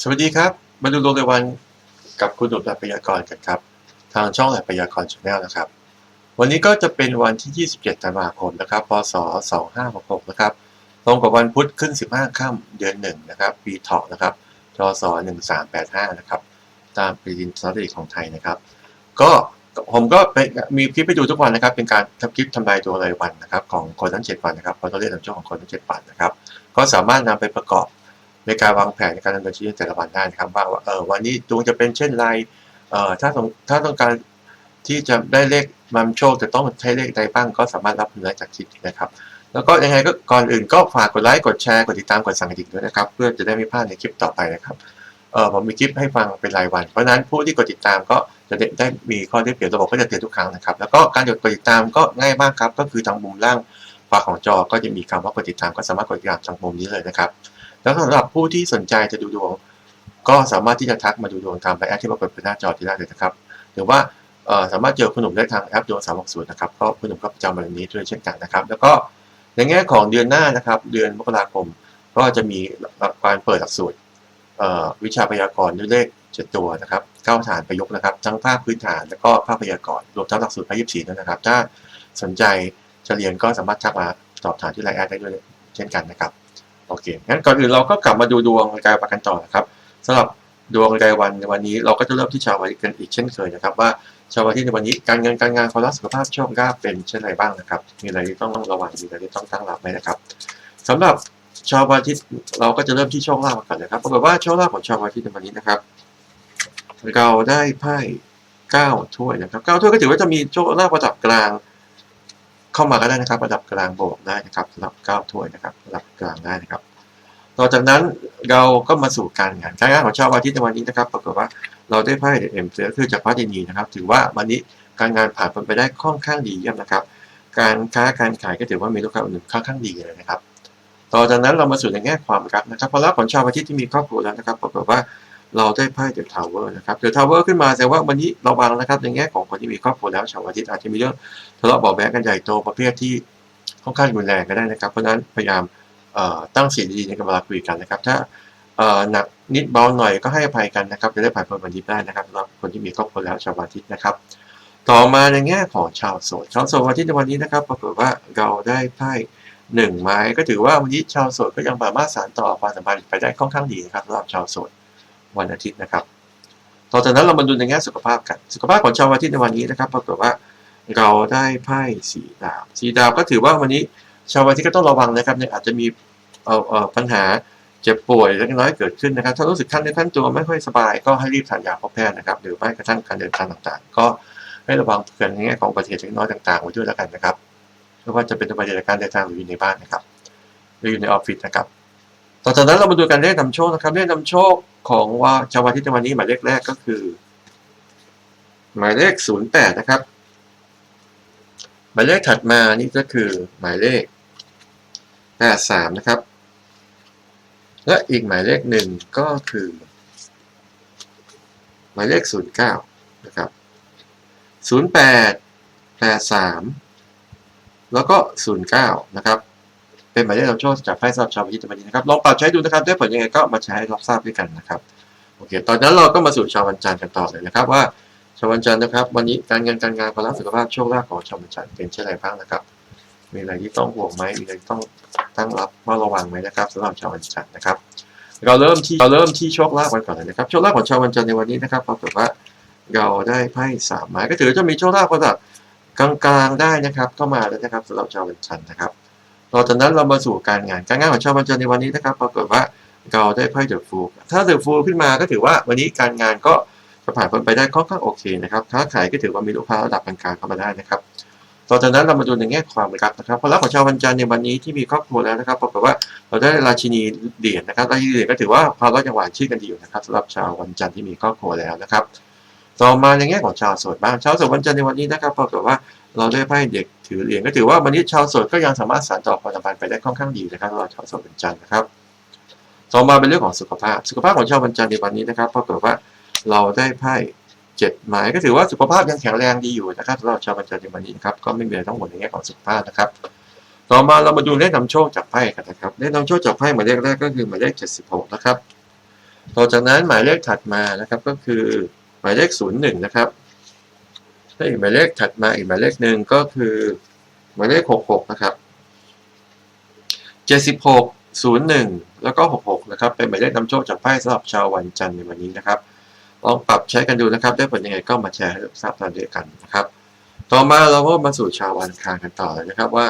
สวัสดีครับ มาดูดวงรายวันกับคุณดุจแบบพยากรณ์กันครับ ทางช่องแบบพยากรณ์ชาแนลนะครับ วันนี้ก็จะเป็นวันที่ 27 ธันวาคมนะครับ พศ 2566 นะครับ ตรงกับวันพุธขึ้น 15 ค่ำเดือนหนึ่งนะครับ ปีเถาะนะครับจศ1385 นะครับ ตามปฏิทินสถิติของไทยนะครับ ก็ผมก็ไปมีคลิปไปดูทุกวันนะครับ เป็นการทำคลิปทำลายตัวรายวันนะครับ ของคนทั้ง 7 วันนะครับเพราะตัวเลขทางช่องของคนทั้ง 7 วันนะครับ ก็สามารถนำไปประกอบ ในการวางแผนในการดำเนินชีวิตแต่ละวันได้นะครับว่าเออวันนี้ดวงจะเป็นเช่นไรเออถ้าต้องถ้าต้องการที่จะได้เลขมันโชคจะต้องใช้เลขใดบ้างก็สามารถรับเนื้อจากคลิปนะครับ แล้วก็ยังไงก็ก่อนอื่นก็ฝากกดไลค์กดแชร์กดติดตามกดสั่งกระดิ่งด้วยนะครับ เพื่อจะได้ไม่พลาดในคลิปต่อไปนะครับเออผมมีคลิปให้ฟังเป็นรายวัน เพราะนั้นผู้ที่กดติดตามก็จะได้ได้มีข้อได้เปรียบระบบก็จะเตือนทุกครั้งนะครับ แล้วก็การกดติดตามก็ง่ายมากครับ ก็คือทางมุมล่างขวาของจอก็จะมีคำว่ากดติดตามก็สามารถกดติดตามทางมุมนี้เลยนะครับ แล้วสำหรับผู้ที่สนใจจะดูดวง ก็สามารถที่จะทักมาดูดวงตามไลน์แอดที่ปรากฏบนหน้าจอที่ได้เลยนะครับ หรือว่าสามารถเจอคุณหนุ่มได้ทางแอปดวงสามหกศูนย์นะครับก็คุณหนุ่มก็ประจำวันนี้ด้วยเช่นกันนะครับ แล้วก็ในแง่ของเดือนหน้านะครับ เดือนมกราคมก็จะมีการเปิดหลักสูตรวิชาพยากรณ์ด้วยเลขเจ็ดตัวนะครับเก้าฐานประยุกต์นะครับ ทั้งภาคพื้นฐานแล้วก็ภาคพยากรณ์รวมทั้งหลักสูตรภาคยี่สิบสี่ด้วยนะครับ ถ้าสนใจจะเรียนก็สามารถทักมาสอบถามที่ไลน์แอดได้ด้วยเช่นกันนะครับ โอเค งั้นก่อนอื่นเราก็กลับมาดูดวงรายการประกันต่อนะครับสำหรับดวงรายวันในวันนี้เราก็จะเริ่มที่ชาววันอาทิตย์กันอีกเช่นเคยนะครับ ว่าชาววันอาทิตย์ในวันนี้การเงินการงานความรักสุขภาพโชคลาภเป็นเช่นไรบ้างนะครับ มีอะไรที่ต้องระวังมีอะไรที่ต้องตั้งรับไหมนะครับสำหรับชาววันอาทิตย์เราก็จะเริ่มที่โชคลาภก่อนนะครับปรากฏว่าโชคลาภของชาววันอาทิตย์ในวันนี้นะครับ เราได้ไพ่เก้าถ้วยนะครับเก้าถ้วยก็ถือว่าจะมีโชคลาภระดับกลาง เข้ามาก็ได้นะครับ ระดับกลางบวกได้นะครับสำหรับเก้าถ้วยนะครับระดับกลางได้นะครับ ต่อจากนั้นเราก็มาสู่การงานการงานของชาวอาทิตย์ในวันนี้นะครับปรากฏว่าเราได้ไพ่เอ็มเสือคือจากพระดินีนะครับ ถือว่าวันนี้การงานผ่านไปได้ค่อนข้างดีเยี่ยมนะครับ การค้าการขายก็ถือว่ามีลูกค้าอุดหนุนค่อนข้างดีเลยนะครับ ต่อจากนั้นเรามาสู่ในแง่ความรักนะครับพอรับของชาวอาทิตย์ที่มีครอบครัวแล้วนะครับปรากฏว่า เราได้ไพ่เดอะทาวเวอร์นะครับเดอะทาวเวอร์ขึ้นมาแสดงว่าวันนี้เระวังนะครับในแง่ของคนที่มีครอบครัวแล้วชาวอาทิตย์อาจจะมีเรื่องทะเลาะเบาะแว้งกันใหญ่โตประเภทที่ค่อนข้างรุนแรงก็ได้นะครับ เพราะนั้นพยายามตั้งสีดีในการเวลาคุยกันนะครับ ถ้าหนักนิดเบาหน่อยก็ให้อภัยกันนะครับ จะได้ผ่านพ้นวันนี้ได้นะครับสำหรับคนที่มีครอบครัวแล้วชาวอาทิตย์นะครับ ต่อมาในแง่ของชาวโสดชาวโสดวันทิตย์ในวันนี้นะครับ ปรากฏว่าเราได้ไพ่หนึ่งไม้ก็ถือว่าวันนี้ชาวโสดก็ยังสามารถสานต่อความสัมพันธ์ไปได้ค่อนข้างดีนะครับสำหรับชาวโสด วันอาทิตย์นะครับ ต่อจากนั้นเรามาดูในแง่สุขภาพกัน สุขภาพของชาววันอาทิตย์ในวันนี้นะครับปรากฏว่าเราได้ไพ่สีดาวสีดาวก็ถือว่าวันนี้ชาววันอาทิตย์ก็ต้องระวังนะครับเนี่ยอาจจะมีเอ่อเอ่อปัญหาเจ็บป่วยเล็กน้อยเกิดขึ้นนะครับ ถ้ารู้สึกขั้นในขั้นตัวไม่ค่อยสบายก็ให้รีบทานยาพบแพทย์นะครับ หรือไม่กระทั่งการเดินทางต่างๆ ก็ให้ระวังเผื่อในแง่ของอุบัติเหตุเล็กน้อยต่างๆไว้ด้วยแล้วกันนะครับไม่ว่าจะเป็นอุบัติเหตุจากการเดินทางหรืออยู่ในบ้านนะครับ หรืออยู่ในออฟฟิศนะครับ ต่อจากนั้นเรามาดูการเลขนำโชคนะครับเลขนำโชค ของว่าชาววันที่ในวันนี้หมายเลขแรกก็คือ หมายเลขศูนย์แปดนะครับ หมายเลขถัดมานี่ก็คือหมายเลข 83 นะครับ และอีกหมายเลขหนึ่งก็คือ หมายเลข 09 นะครับ 08 83 แล้วก็ 09 นะครับ เป็นหมายเลขนำโชคจากไพ่สำหรับชาวพิจิตรวันนี้นะครับลองปรับใช้ดูนะครับได้ผลยังไงก็มาใช้ให้รับทราบด้วยกันนะครับโอเค ตอนนั้นเราก็มาสู่ชาววันจันทร์กันต่อเลยนะครับว่าชาววันจันทร์นะครับ วันนี้การเงินการงานความรักสุขภาพโชคลาภของชาววันจันทร์เป็นเช่นไรบ้างนะครับ มีอะไรที่ต้องห่วงไหมมีอะไรต้องตั้งรับเฝ้าระวังไหมนะครับสำหรับชาววันจันทร์นะครับ เราเริ่มที่เราเริ่มที่โชคลาภกันก่อนเลยนะครับโชคลาภของชาววันจันทร์ในวันนี้นะครับปรากฏว่าเราได้ไพ่สามไม้ก็ถือว่าจะมีโชคลาภระดับกลางๆได้นะครับ เข้ามาแล้วนะครับสำหรับชาววันจันทร์นะครับ ต่อจากนั้นเรามาสู่การงาน การงานของชาววันจันทร์ในวันนี้นะครับ ปรากฏว่าเราได้ไพ่เดอะฟูลถ้าเดอะฟูลขึ้นมาก็ถือว่าวันนี้การงานก็จะผ่านพ้นไปได้ค่อนข้างโอเคนะครับค้าขายก็ถือว่ามีลูกค้าระดับกลางๆเข้ามาได้นะครับ ต่อจากนั้นเรามาดูในแง่ความรักนะครับความรักของชาววันจันทร์ในวันนี้ที่มีครอบครัวแล้วนะครับปรากฏว่าเราได้ราชินีเหรียญนะครับราชินีเหรียญก็ถือว่าความรักยังหวานชื่นกันดีอยู่นะครับสำหรับชาววันจันทร์ที่มีครอบครัวแล้วนะครับ ต่อมาในแง่ของชาวโสดบ้างชาวโสดวันจันทร์ในวันนี้นะครับปรากฏว่าเราได้ไพ่เด็กถือเหรียญก็ถือว่าวันนี้ชาวโสดก็ยังสามารถสานต่อความสัมพันธ์ไปได้ค่อนข้างดีนะครับสำหรับชาวโสดวันจันทร์นะครับต่อมาเป็นเรื่องของสุขภาพ สุขภาพของชาววันจันทร์ในวันนี้นะครับปรากฏว่าเราได้ไพ่เจ็ดหมายก็ถือว่าสุขภาพยังแข็งแรงดีอยู่นะครับสำหรับชาววันจันทร์ในวันนี้นะครับก็ไม่มีอะไรต้องห่วงในแง่ของสุขภาพนะครับ ต่อมาเรามาดูเลขนำโชคจากไพ่กันนะครับเลขนำโชคจากไพ่หมายเลขแรกก็คือหมายเลข 76 นะครับ ต่อจากนั้นหมายเลขถัดมานะครับก็คือ หมายเลขศูนย์หนึ่งนะครับถ้าอีกหมายเลขถัดมาอีกหมายเลขหนึ่งก็คือหมายเลขหกหกนะครับเจ็ดสิบหกศูนย์หนึ่งแล้วก็หกหกนะครับ เป็นหมายเลขนำโชคจากไพ่สำหรับชาววันจันทร์ในวันนี้นะครับ ลองปรับใช้กันดูนะครับ ได้ผลยังไงก็มาแชร์ให้ทราบตามด้วยกันนะครับ ต่อมาเราก็มาสู่ชาววันคารกันต่อเลยนะครับว่า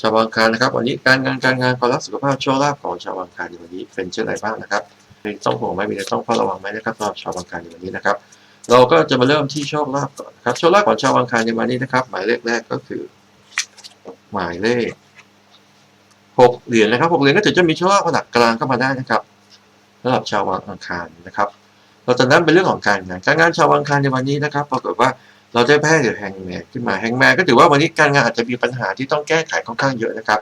ชาววันอังคารนะครับวันนี้การงานการงานความรักสุขภาพโชคลาภของชาววันอังคารในวันนี้เป็นเช่นไรบ้างนะครับมีต้องห่วงไหมมีอะไรต้องเฝ้าระวังไหมนะครับสำหรับชาววันอังคารในวันนี้นะครับ เราก็จะมาเริ่มที่โชคลาภก่อนนะครับโชคลาภของชาววันอังคารในวันนี้นะครับ หมายเลขแรกก็คือ หมายเลขหกเหรียญนะครับหกเหรียญก็ถือจะมีโชคลาภขนาดกลางเข้ามาได้นะครับสำหรับชาววันอังคารนะครับเราจากนั้นเป็นเรื่องของการงานการงานชาววันอังคารในวันนี้นะครับปรากฏว่าเราได้แพ้หรือแฮงแมนขึ้นมาแฮงแมนก็ถือว่าวันนี้การงานอาจจะมีปัญหาที่ต้องแก้ไขค่อนข้างเยอะนะครับ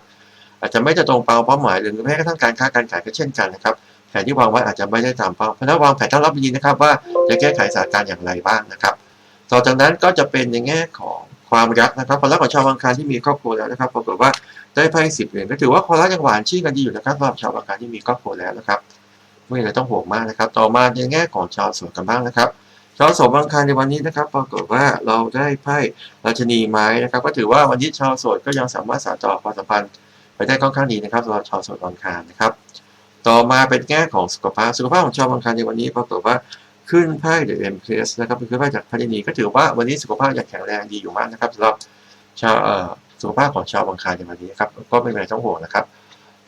อาจจะไม่จะตรงเป้าเป้าหมายหรือแม้กระทั่งการค้าการขายก็เช่นกันนะครับ แผนที่วางไว้อาจจะไม่ได้ตามเป้าเพราะนั้นวางแผนตั้งรับดีนะครับว่าจะแก้ไขสถานการณ์อย่างไรบ้างนะครับ ต่อจากนั้นก็จะเป็นในแง่ของความรักนะครับความรักของชาววังคารที่มีครอบครัวแล้วนะครับปรากฏว่าได้ไพ่สิบเหรียญก็ถือว่าความรักยังหวานชื่นกันดีอยู่นะครับสำหรับชาววังคารที่มีครอบครัวแล้วนะครับ ไม่มีอะไรต้องห่วงมากนะครับ ต่อมาในแง่ของชาวโสดกันบ้างนะครับ ชาวโสดบางคารในวันนี้นะครับ ปรากฏว่าเราได้ไพ่ราชนีไม้นะครับ ก็ถือว่าวันนี้ชาวโสดก็ยังสามารถสานต่อความสัมพันธ์ไปได้ค่อนข้างดีนะครับสำหรับชาวโสดบางคารนะครับ ต่อมาเป็นแง่ของสุขภาพ สุขภาพของชาวบางคารในวันนี้ปรากฏว่าขึ้นไพ่เดอเอ็มเพลสนะครับเป็นขึ้นไพ่จากพัฒนีก็ถือว่าวันนี้สุขภาพยังแข็งแรงดีอยู่มากนะครับสำหรับชาวสุขภาพของชาวบางคารในวันนี้นะครับก็ไม่มีอะไรต้องห่วงนะครับ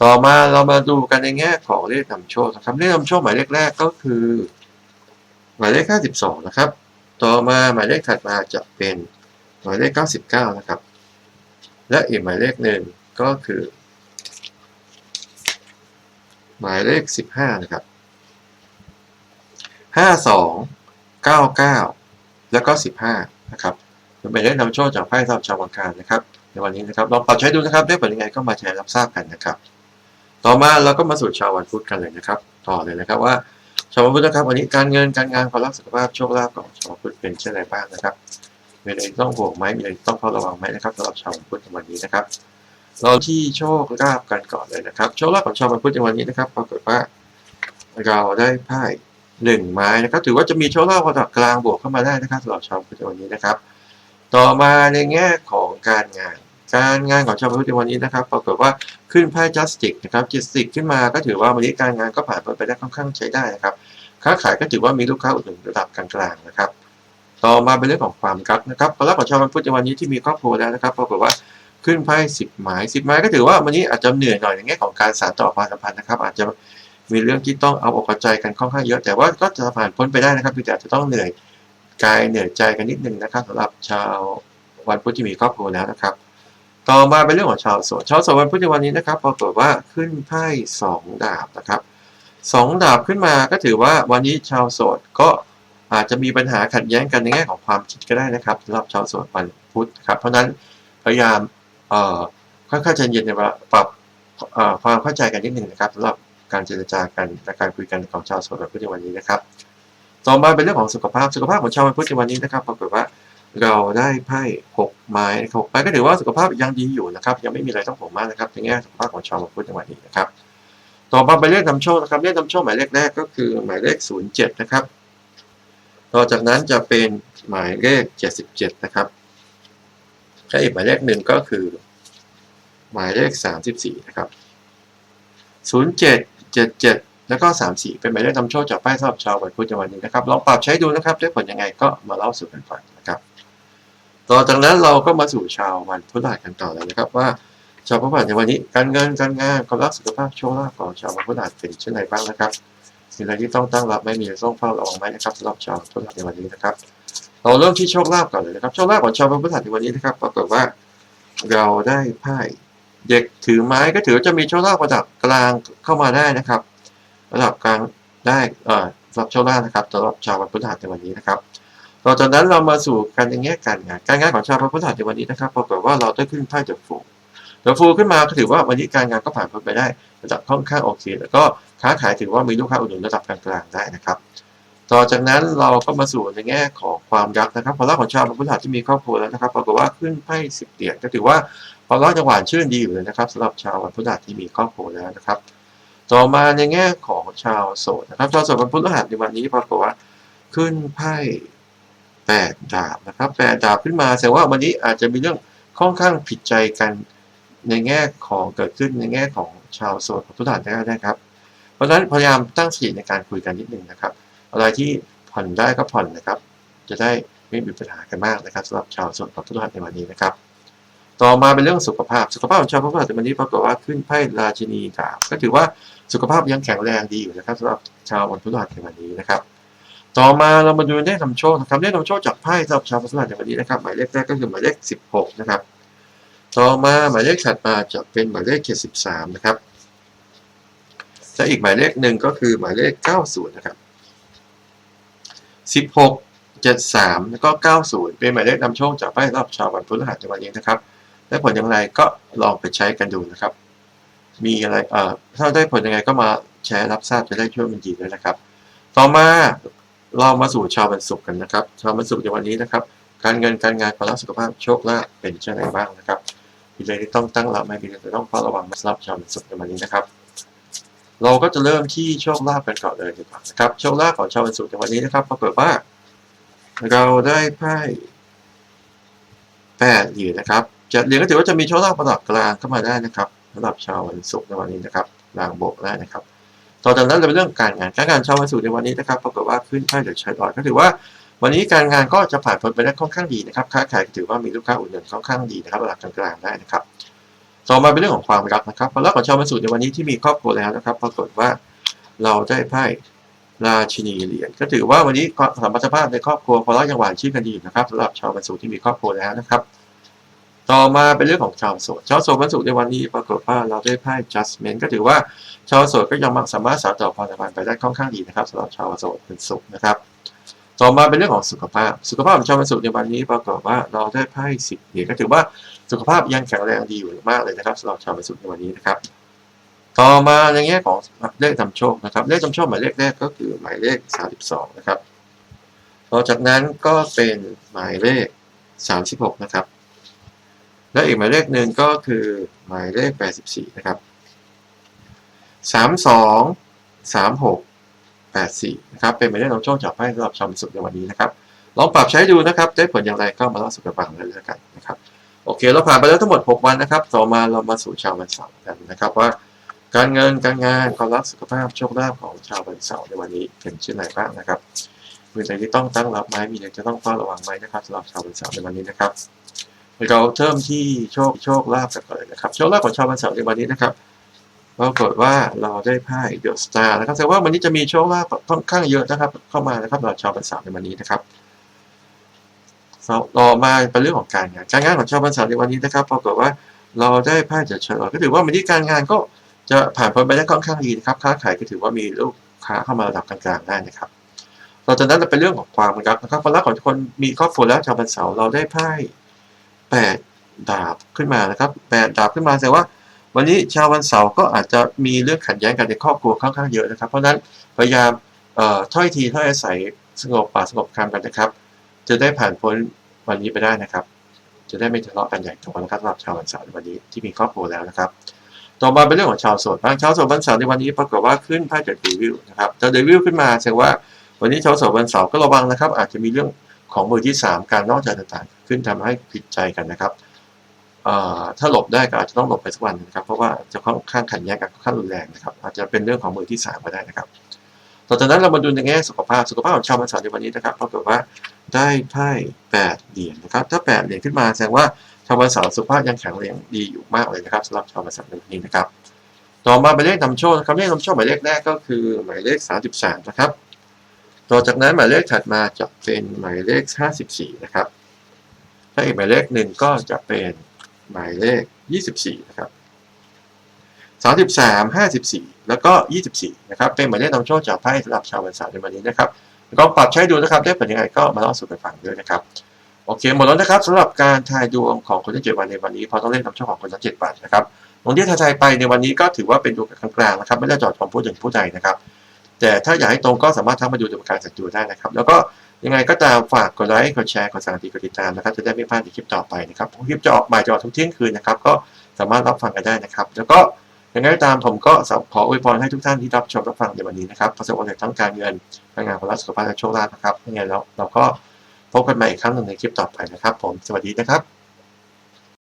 ต่อมาเรามาดูกันในแง่ของเลขนำโชคนะครับเลขนำโชคหมายเลขแรกก็คือ หมายเลข52นะครับ ต่อมาหมายเลขถัดมาจะเป็นหมายเลข99นะครับ และอีกหมายเลขหนึ่งก็คือ หมายเลข 15 นะครับ 52 99 แล้วก็ 15 นะครับเป็นเลขนำโชคจากไพ่สำหรับชาวบังการนะครับ ในวันนี้นะครับลองปรับใช้ดูนะครับได้ผลยังไงก็มาแชร์รับทราบกันนะครับ ต่อมาเราก็มาสู่ชาววันพุธกันเลยนะครับ ต่อเลยนะครับว่าชาววันพุธนะครับวันนี้การเงินการงานความรักสุขภาพโชคลาภของชาววันพุธเป็นเช่นไรบ้างนะครับมีอะไรต้องห่วงไหมมีอะไรต้องเฝ้าระวังไหมนะครับสำหรับชาววันพุธในวันนี้นะครับ เราที่โชคลาภกันก่อนเลยนะครับ โชคลาภของชาววันพุธในวันนี้นะครับปรากฏว่าเราได้ไพ่หนึ่งไม้นะครับ ถือว่าจะมีโชคลาภระดับกลางบวกเข้ามาได้นะครับสำหรับชาววันพุธในวันนี้นะครับ ต่อมาในแง่ของการงาน การงานของชาวพุทธในวันนี้นะครับ ปรากฏว่าขึ้นไพ่จัสติกนะครับจัสติกขึ้นมาก็ถือว่าวันนี้การงานก็ผ่านไปได้ค่อนข้างใช้ได้นะครับค้าขายก็ถือว่ามีลูกค้าอุดหนุนระดับกลางๆนะครับ ต่อมาเป็นเรื่องของความรักนะครับความรักของชาวพุทธในวันนี้ที่มีครอบครัวแล้วนะครับปรากฏว่า ขึ้นไพ่สิบหมายสิบหมายก็ถือว่าวันนี้อาจจะเหนื่อยหน่อยในแง่ของการสานต่อความสัมพันธ์นะครับ อาจจะมีเรื่องที่ต้องเอาอกเอาใจกันค่อนข้างเยอะ แต่ว่าก็จะผ่านพ้นไปได้นะครับเพียงแต่อาจจะต้องเหนื่อยกายเหนื่อยใจกันนิดนึงนะครับสำหรับชาววันพุธที่มีครอบครัวแล้วนะครับ ต่อมาเป็นเรื่องของชาวโสดชาวโสดวันพุธในวันนี้นะครับปรากฏว่าขึ้นไพ่สองดาบนะครับสองดาบขึ้นมาก็ถือว่าวันนี้ชาวโสดก็อาจจะมีปัญหาขัดแย้งกันในแง่ของความคิดก็ได้นะครับสำหรับชาวโสดวันพุธครับเพราะนั้นพยายาม เอ่อค่อยๆใจเย็นในเวลาปรับความเข้าใจกันนิดหนึ่งนะครับสำหรับการเจรจากันและการคุยกันของชาวสวนพุทธในวันนี้นะครับ ต่อมาเป็นเรื่องของสุขภาพสุขภาพของชาวพุทธในวันนี้นะครับปรากฏว่าเราได้ไพ่หกไม้หกไม้ก็ถือว่าสุขภาพยังดีอยู่นะครับ ยังไม่มีอะไรต้องห่วงมากนะครับในแง่สุขภาพของชาวพุทธในวันนี้นะครับ ต่อมาไปเลขนำโชคนะครับเลขนำโชคหมายเลขแรกก็คือหมายเลขศูนย์เจ็ดนะครับ ต่อจากนั้นจะเป็นหมายเลขเจ็ดสิบเจ็ดนะครับ และอีกหมายเลขหนึ่งก็คือ หมายเลขสามสิบสี่นะครับศูนย์เจ็ดเจ็ดเจ็ดแล้วก็สามสี่เป็นหมายเลขนำโชคจากป้ายสำหรับชาววันพุธในวันนี้นะครับลองปรับใช้ดูนะครับได้ผลยังไงก็มาเล่าสู่กันฟังนะครับต่อจากนั้นเราก็มาสู่ชาววันพฤหัสกันต่อเลยนะครับว่าชาวพฤหัสในวันนี้การเงินการงานความรักสุขภาพโชคลาภของชาววันพฤหัสเป็นเช่นไรบ้างนะครับมีอะไรที่ต้องตั้งรับไม่มีอะไรต้องเฝ้าระวังไหมนะครับสำหรับชาวพฤหัสในวันนี้นะครับ เราเริ่มที่โชคลาภก่อนเลยนะครับ โชคลาภของชาววันพฤหัสในวันนี้นะครับปรากฏว่าเราได้ไพ่เด็กถือไม้ก็ถือจะมีโชคลาภระดับกลางเข้ามาได้นะครับ ระดับกลางได้เอ่อสำหรับโชคลาภนะครับสำหรับชาววันพฤหัสในวันนี้นะครับต่อจากนั้นเรามาสู่การแง่การงานการงานของชาวพระพุทธศาสนาในวันนี้นะครับปรากฏว่าเราได้ขึ้นไพ่เดอะฟูเดอะฟูขึ้นมาก็ถือว่าวันนี้การงานก็ผ่านพ้นไปได้ ระดับค่อนข้างโอเค แล้วก็ค้าขายถือว่ามีลูกค้าอุดหนุนระดับกลางๆได้นะครับ ต่อจากนั้นเราก็มาสู่ในแง่ของความรักนะครับความรักของชาวพระพุทธาสนาที่มีครอบครัวแล้วนะครับปรากฏว่าขึ้นไพ่สิบเหรียญก็ถือว่าความรักจะหวานชื่นดีอยู่เลยนะครับสำหรับชาวพุทธาสที่มีครอบครัวแล้วนะครับ ต่อมาในแง่ของชาวโสดนะครับ ชาวโสดวันพฤหัสในวันนี้ปรากฏว่าขึ้นไพ่แปดดาบนะครับแปดดาบขึ้นมาแสดงว่าวันนี้อาจจะมีเรื่องค่อนข้างผิดใจกันในแง่ของเกิดขึ้นในแง่ของชาวโสดของทุท่าได้ครับ เพราะฉะนั้นพยายามตั้งสติในการคุยกันนิดนึงนะครับ อะไรที่ผ่อนได้ก็ผ่อนนะครับ จะได้ไม่มีปัญหากันมากนะครับสำหรับชาวโสดของทุกท่านในวันนี้นะครับ ต่อมาเป็นเรื่องสุขภาพ สุขภาพของชาวพฤหัสในวันนี้ปรากฏว่าขึ้นไพ่ราชินีดาบก็ถือว่าสุขภาพยังแข็งแรงดีอยู่นะครับสำหรับชาววันพฤหัสในวันนี้นะครับ ต่อมาเรามาดูเลขนำโชคนะครับเลขนำโชคจากไพ่สำหรับชาวพฤหัสในวันนี้นะครับ หมายเลขแรกก็คือหมายเลข 16 นะครับ ต่อมาหมายเลขถัดมาจะเป็นหมายเลข73นะครับและอีกหมายเลขหนึ่งก็คือหมายเลข 90 นะครับ 16 73 แล้วก็ 90 เป็นหมายเลขนำโชคจากไพ่รับชาววันพฤหัสในวันนี้นะครับ ได้ผลอย่างไรก็ลองไปใช้กันดูนะครับ มีอะไรเอ่อถ้าได้ผลยังไงก็มาแชร์รับทราบจะได้ช่วยมันดีด้วยนะครับ ต่อมาเรามาสู่ชาววันศุกร์กันนะครับ ชาววันศุกร์ในวันนี้นะครับ การเงินการงานความรักสุขภาพโชคลาภเป็นเช่นไรบ้างนะครับมีอะไรที่ต้องตั้งรับไหมมีอะไรที่ต้องเฝ้าระวังสำหรับชาววันศุกร์ในวันนี้นะครับ เราก็จะเริ่มที่โชคลาภกันก่อนเลยดีกว่านะครับโชคลาภของชาววันศุกร์ในวันนี้นะครับปรากฏว่า เราได้ไพ่แปดเหรีนะครับจะเรียญก็ถือว่าจะมีโชคลาภระดับกลางเข้ามาได้นะครับสำหรับชาววันศุกร์ในวันนี้นะครับลางโบกได้นะครับต่อจากนั้นเราเป็นเรื่องการงานการงานชาววันศุกร์ในวันนี้นะครับปรากฏว่าขึ้นไพ่เดือดชายดอยก็ถือว่าวันนี้การงานก็จะผ่านพ้นไปได้ค่อนข้างดีนะครับค้าขายก็ถือว่ามีลูกค้าอุดหนุนค่อนข้างดีนะครับระดับกลางๆได้นะครับ ต่อมาเป็นเรื่องของความรักนะครับความรักของชาววันศุกร์ในวันนี้ที่มีครอบครัวแล้วนะครับ ปรากฏว่าเราได้ไพ่ราชินีเหรียญก็ถือว่าวันนี้สมรรถภาพในครอบครัวความรักยังหวานชื่นกันดีนะครับสำหรับชาววันศุกร์ที่มีครอบครัวแล้วนะครับ ต่อมาเป็นเรื่องของชาวโสดชาวโสดวันศุกร์ในวันนี้ปรากฏว่าเราได้ไพ่ judgment ก็ถือว่าชาวโสดก็ยังสามารถสานต่อความสัมพันธ์ไปได้ค่อนข้างดีนะครับสำหรับชาวโสดวันศุกร์นะครับต่อมาเป็นเรื่องของสุขภาพ สุขภาพของชาววันศุกร์ในวันนี้ปรากฏว่าเราได้ไพ่สิบเหรียญก็ถือว่า สุขภาพยังแข็งแรงดีอยู่มากเลยนะครับสำหรับชาววันศุกร์ในวันนี้นะครับ ต่อมาในแง่ของเลขนำโชคนะครับ เลขนำโชคหมายเลขแรกก็คือหมายเลข 32 นะครับต่อจากนั้นก็เป็นหมายเลข 36 นะครับ และอีกหมายเลขหนึ่งก็คือหมายเลข 84 นะครับ 32 36 84 นะครับ เป็นหมายเลขนำโชคจากไพ่สำหรับชาววันศุกร์ในวันนี้นะครับลองปรับใช้ดูนะครับ ได้ผลอย่างไรก็มาเล่าสู่กันฟังเลยแล้วกันนะครับ โอเค เราผ่านไปแล้วทั้งหมด 6 วันนะครับ ต่อมาเรามาสู่ชาววันเสาร์กันนะครับว่า การเงินการงานความรักสุขภาพโชคลาภของชาววันเสาร์ในวันนี้เป็นเช่นไรบ้างนะครับมีอะไรที่ต้องตั้งรับไหมมีอะไรจะต้องเฝ้าระวังไหมนะครับสำหรับชาววันเสาร์ในวันนี้นะครับเราเริ่มที่โชคโชคลาภกันก่อนเลยนะครับโชคลาภของชาววันเสาร์ในวันนี้นะครับปรากฏว่าเราได้ไพ่เดอะสตาร์นะครับแสดงว่าวันนี้จะมีโชคลาภค่อนข้างเยอะนะครับ เข้ามานะครับสำหรับชาววันเสาร์ในวันนี้นะครับ ต่อมาเป็นเรื่องของการงาน การงานของชาววันเสาร์ในวันนี้นะครับปรากฏว่าเราได้ไพ่จากเฉลยก็ถือว่าวันนี้การงานก็จะผ่านพ้นไปได้ค่อนข้างดีนะครับ ค้าขายก็ถือว่ามีลูกค้าเข้ามาระดับกลางๆได้นะครับต่อจากนั้นเป็นเรื่องของความรักนะครับความรักของคนมีครอบครัวแล้วชาววันเสาร์เราได้ไพ่แปดดาบขึ้นมานะครับแปดดาบขึ้นมาแสดงว่าวันนี้ชาววันเสาร์ก็อาจจะมีเรื่องขัดแย้งกันในครอบครัวค่อนข้างเยอะนะครับ เพราะฉะนั้นพยายามเอ่อถ้อยทีถ้อยอาศัยสงบปากสงบคำกันนะครับ จะได้ผ่านพ้นวันนี้ไปได้นะครับ จะได้ไม่ทะเลาะกันใหญ่โตนะครับสำหรับชาววันเสาร์ในวันนี้ที่มีครอบครัวแล้วนะครับ ต่อมาเป็นเรื่องของชาวโสดบ้างชาวโสดวันเสาร์ในวันนี้ปรากฏว่าขึ้นไพ่จากเดวิลนะครับจะเดวิลขึ้นมาแสดงว่าวันนี้ชาวโสดวันเสาร์ก็ระวังนะครับ อาจจะมีเรื่องของมือที่สามการนอกใจต่างๆ ขึ้นทำให้ผิดใจกันนะครับถ้าหลบได้ก็อาจจะต้องหลบไปสักวันนะครับ เพราะว่าจะค่อนข้างขัดแย้งกันค่อนข้างรุนแรงนะครับ อาจจะเป็นเรื่องของมือที่สามก็ได้นะครับ ต่อจากนั้นเรามาดูในแง่สุขภาพ สุขภาพของชาววันสาร์ในวันนี้นะครับปรากฏว่าได้ไพ่แปดเหรียญนะครับ ถ้าแปดเหรียญขึ้นมาแสดงว่าชาววันสาร์สุขภาพยังแข็งแรงดีอยู่มากเลยนะครับสำหรับชาววันสาร์ในวันนี้นะครับ ต่อมาหมายเลขนำโชคนะครับเลขนำโชคหมายเลขแรกก็คือหมายเลข 33 นะครับ ต่อจากนั้นหมายเลขถัดมาจะเป็นหมายเลข 54 นะครับถ้าอีกหมายเลขหนึ่งก็จะเป็นหมายเลข 24 นะครับ 33 54 แล้วก็ 24 นะครับ เป็นหมายเลขนำโชคจากไพ่สำหรับชาววันเสาร์ในวันนี้นะครับก็ปรับใช้ดูนะครับ ได้ผลยังไงก็มาเล่าสู่กันฟังด้วยนะครับ โอเค หมดแล้วนะครับสำหรับการทายดวงของคนที่เจ็ดวันในวันนี้พราะต้องเล่นนำโชคของคนทั้งเจ็ดวันนะครับดวงที่ทายไปในวันนี้ก็ถือว่าเป็นดวงกลางๆนะครับ ไม่ได้จอดจงผู้หนึ่งผู้ใดนะครับ แต่ถ้าอยากให้ตรงก็สามารถทักมาดูดวงการจัดดูได้นะครับ แล้วก็ยังไงก็ตามฝากกดไลค์ กดแชร์ กดสั่งติดกดติดตามนะครับ จะได้ไม่พลาดในคลิปต่อไปนะครับคลิปจะออกใหม่จะออกทุกเที่ยงคืนนะครับ ก็สามารถรับฟังกันได้นะครับ แล้วก็ ยังไงก็ตามผมก็ขออวยพรให้ทุกท่านที่รับชมรับฟังในวันนี้นะครับประสบความสำเร็จทั้งการเงินการงานความรักสุขภาพและโชคลาภนะครับยังไงแล้วเราก็พบกันใหม่อีกครั้งหนึ่งในคลิปต่อไปนะครับ ผมสวัสดีนะครับ